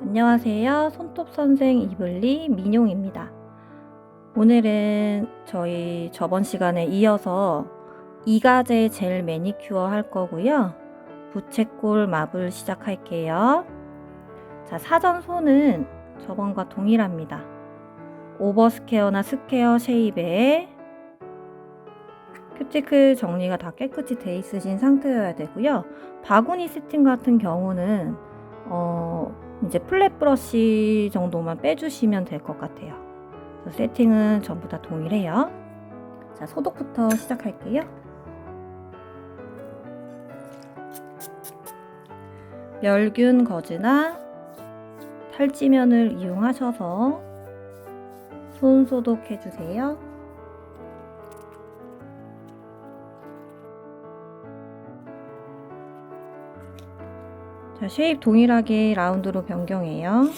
안녕하세요. 손톱 선생 이블리 민용입니다. 오늘은 저희 저번 시간에 이어서 이가제 젤 매니큐어 할 거고요. 부채꼴 맙을 시작할게요. 자, 사전 손은 저번과 동일합니다. 오버스케어나 스퀘어 쉐입에 큐티클 정리가 다 깨끗이 돼 있으신 상태여야 되고요. 바구니 세팅 같은 경우는 어, 이제 플랫 브러쉬 정도만 빼주시면 될 것 같아요. 세팅은 전부 다 동일해요. 자, 소독부터 시작할게요. 멸균 거즈나 탈지면을 이용하셔서 손 소독해 주세요. 자, 쉐입 동일하게 라운드로 변경해요.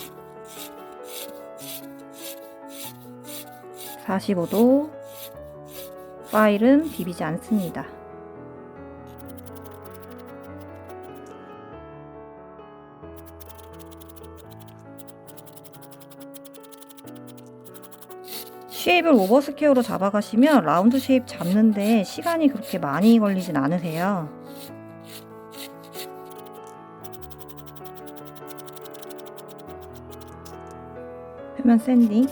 45도 파일은 비비지 않습니다. 쉐입을 오버스퀘어로 잡아가시면 라운드 쉐입 잡는데 시간이 그렇게 많이 걸리진 않으세요. 표면 샌딩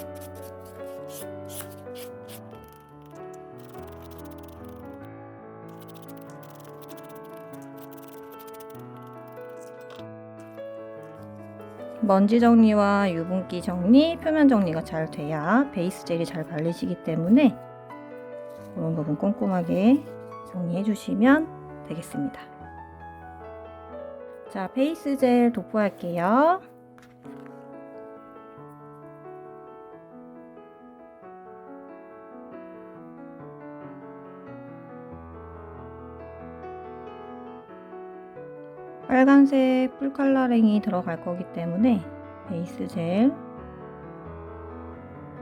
먼지 정리와 유분기 정리, 표면 정리가 잘 돼야 베이스 젤이 잘 발리시기 때문에 이런 부분 꼼꼼하게 정리해 주시면 되겠습니다. 자, 베이스 젤 도포할게요. 빨간색 풀 컬러링이 들어갈 거기 때문에 베이스 젤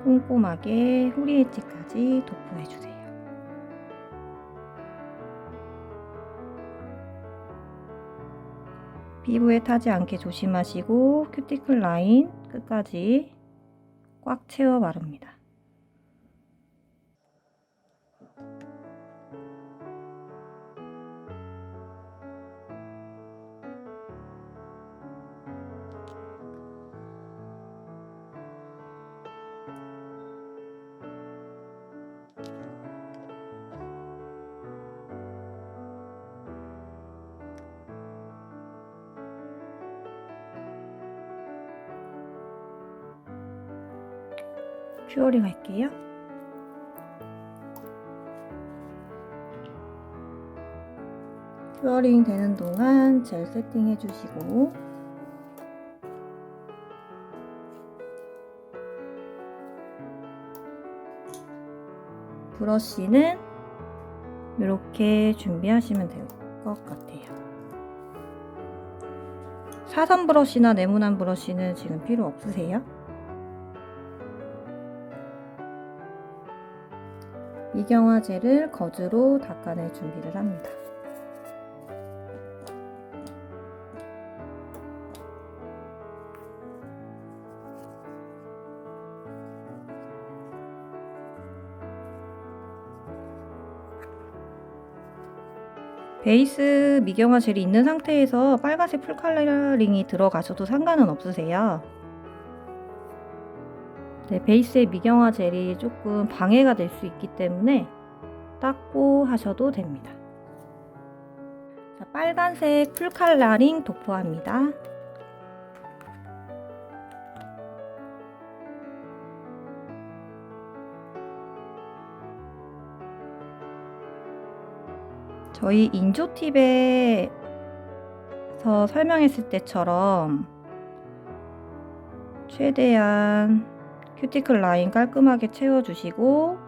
꼼꼼하게 후리 엣지까지 도포해 주세요. 피부에 타지 않게 조심하시고 큐티클 라인 끝까지 꽉 채워 바릅니다. 큐어링 할게요. 큐어링 되는 동안 젤 세팅 해 주시고 브러쉬는 이렇게 준비하시면 될 것 같아요. 사선 브러쉬나 네모난 브러쉬는 지금 필요 없으세요? 미경화 젤을 거즈로 닦아낼 준비를 합니다. 베이스 미경화 젤이 있는 상태에서 빨간색 풀 컬러링이 들어가셔도 상관은 없으세요. 네, 베이스의 미경화 젤이 조금 방해가 될 수 있기 때문에 닦고 하셔도 됩니다. 자, 빨간색 풀 컬러링 도포합니다. 저희 인조 팁에서 설명했을 때처럼 최대한 큐티클 라인 깔끔하게 채워주시고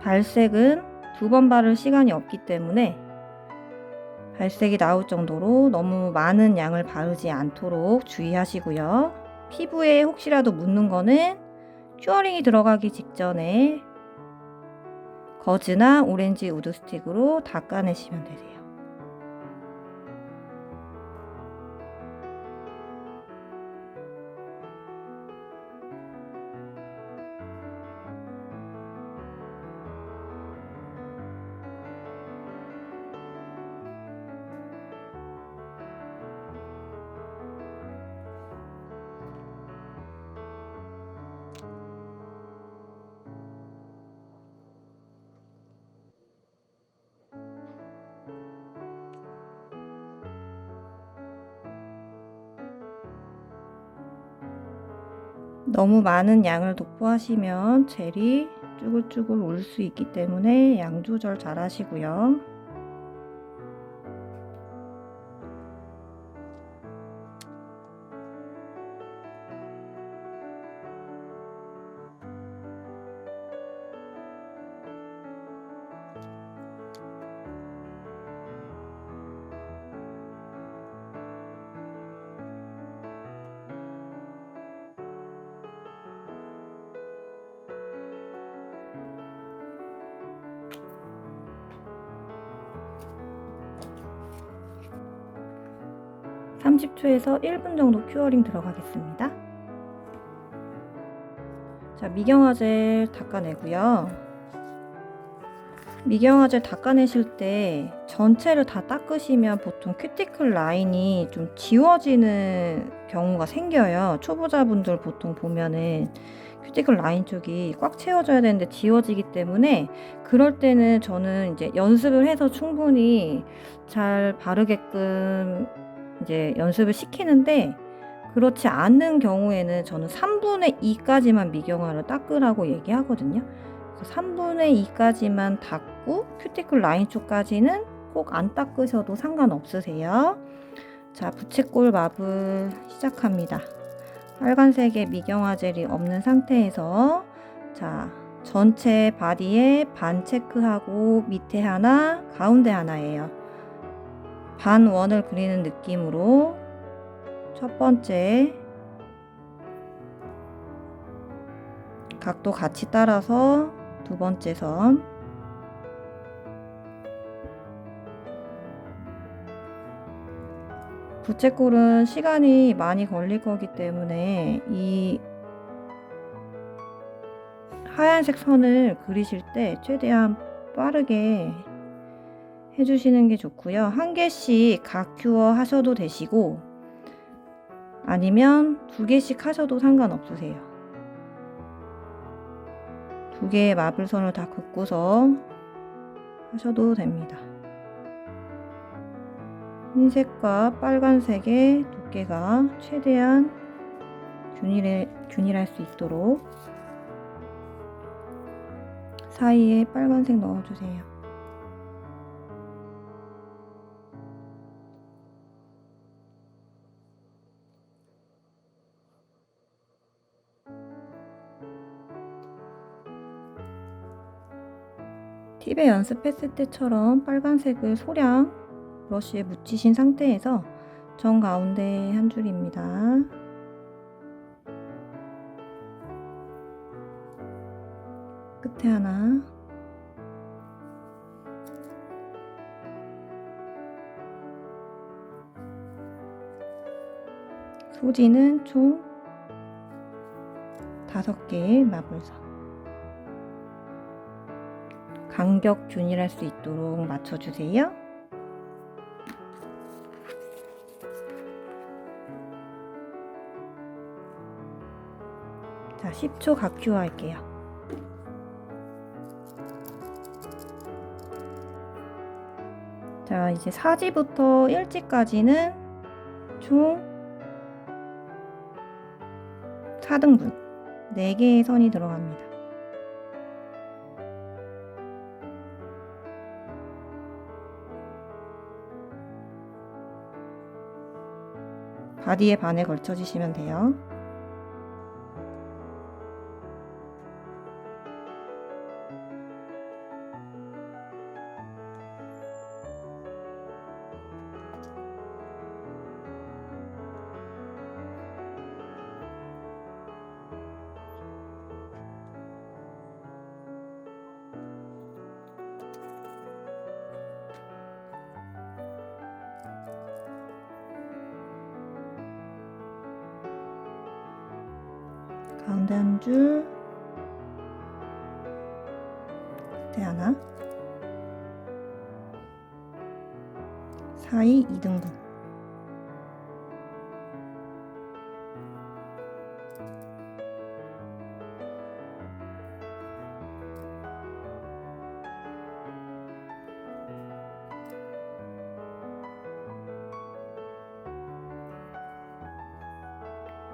발색은 두 번 바를 시간이 없기 때문에 발색이 나올 정도로 너무 많은 양을 바르지 않도록 주의하시고요. 피부에 혹시라도 묻는 거는 큐어링이 들어가기 직전에 거즈나 오렌지 우드 스틱으로 닦아내시면 되세요. 너무 많은 양을 도포하시면 젤이 쭈글쭈글 올 수 있기 때문에 양 조절 잘 하시고요. 삼십 초에서 1분 정도 큐어링 들어가겠습니다. 자, 미경화젤 닦아내고요. 미경화젤 닦아내실 때 전체를 다 닦으시면 보통 큐티클 라인이 좀 지워지는 경우가 생겨요. 초보자분들 보통 보면은 큐티클 라인 쪽이 꽉 채워져야 되는데 지워지기 때문에 그럴 때는 저는 이제 연습을 해서 충분히 잘 바르게끔 이제 연습을 시키는데 그렇지 않는 경우에는 저는 3분의 2까지만 미경화를 닦으라고 얘기하거든요. 그래서 3분의 2까지만 닦고 큐티클 라인 쪽까지는 꼭 안 닦으셔도 상관없으세요. 자, 부채꼴 맙을 시작합니다. 빨간색의 미경화 젤이 없는 상태에서 자, 전체 바디에 반 체크하고 밑에 하나, 가운데 하나예요. 반 원을 그리는 느낌으로 첫 번째 각도 같이 따라서 두 번째 선 부채꼴은 시간이 많이 걸릴 거기 때문에 이 하얀색 선을 그리실 때 최대한 빠르게 해주시는 게 좋고요. 한 개씩 각 큐어 하셔도 되시고 아니면 두 개씩 하셔도 상관없으세요. 두 개의 마블선을 다 긋고서 하셔도 됩니다. 흰색과 빨간색의 두께가 최대한 균일해, 균일할 수 있도록 사이에 빨간색 넣어주세요. 팁에 연습했을 때처럼 빨간색을 소량 브러쉬에 묻히신 상태에서 정 가운데 한 줄입니다. 끝에 하나 소지는 총 다섯 개의 마블선 간격 균일할 수 있도록 맞춰주세요. 자, 10초 각큐 할게요. 자, 이제 4지부터 1지까지는 총 4등분 4개의 선이 들어갑니다. 바디에 반에 걸쳐주시면 돼요. 가운데 한 줄, 밑에 하나, 사이 2등분.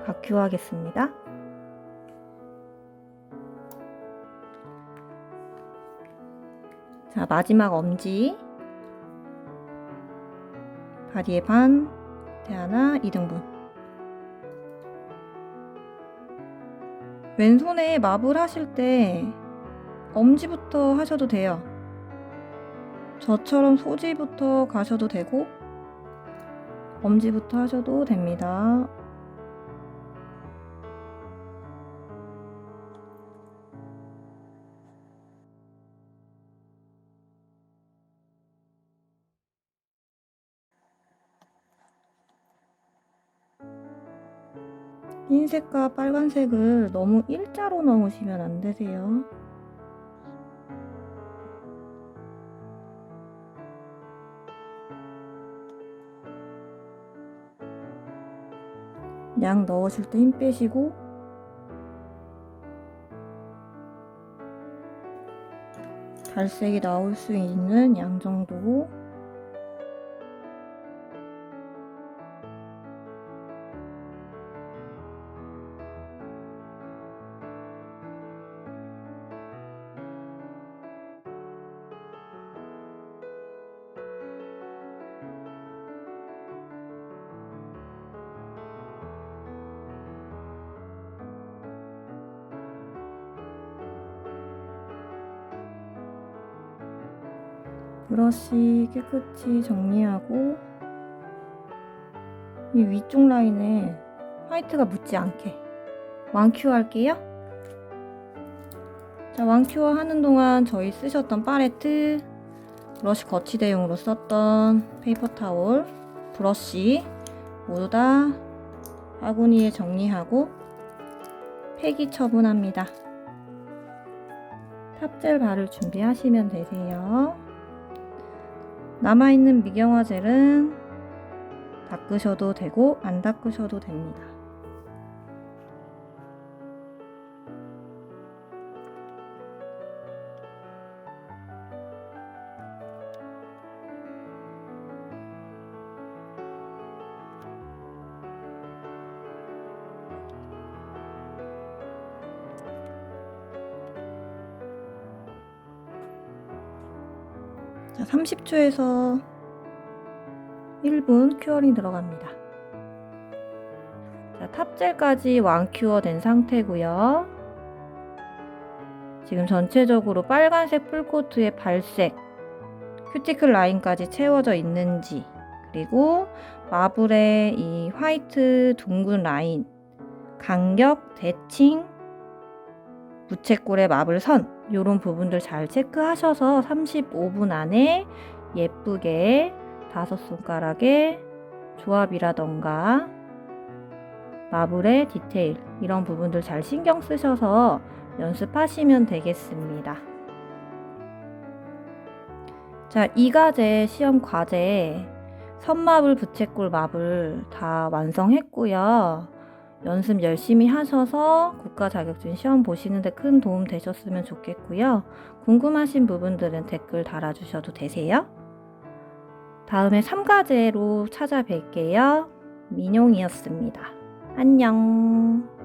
각큐하겠습니다. 자, 마지막 엄지. 다리의 반, 대하나, 2등분. 왼손에 마블 하실 때 엄지부터 하셔도 돼요. 저처럼 소지부터 가셔도 되고, 엄지부터 하셔도 됩니다. 흰색과 빨간색을 너무 일자로 넣으시면 안 되세요. 양 넣으실 때 힘 빼시고 갈색이 나올 수 있는 양 정도 브러쉬 깨끗이 정리하고 이 위쪽 라인에 화이트가 묻지 않게 왕큐어 할게요. 자, 왕큐어 하는 동안 저희 쓰셨던 팔레트, 브러쉬 거치 대용으로 썼던 페이퍼 타올, 브러쉬 모두 다 바구니에 정리하고 폐기 처분합니다. 탑젤 바를 준비하시면 되세요. 남아있는 미경화 젤은 닦으셔도 되고 안 닦으셔도 됩니다. 자, 30초에서 1분 큐어링 들어갑니다. 자, 탑젤까지 왕큐어 된 상태고요. 지금 전체적으로 빨간색 풀코트의 발색, 큐티클 라인까지 채워져 있는지, 그리고 마블의 이 화이트 둥근 라인, 간격, 대칭, 부채꼴의 마블 선, 이런 부분들 잘 체크하셔서 35분 안에 예쁘게 다섯 손가락의 조합이라던가 마블의 디테일 이런 부분들 잘 신경 쓰셔서 연습하시면 되겠습니다. 자, 이 과제 시험 과제 선마블, 부채꼴 마블 다 완성했고요. 연습 열심히 하셔서 국가 자격증 시험 보시는데 큰 도움 되셨으면 좋겠고요. 궁금하신 부분들은 댓글 달아주셔도 되세요. 다음에 3과제로 찾아뵐게요. 민용이었습니다. 안녕.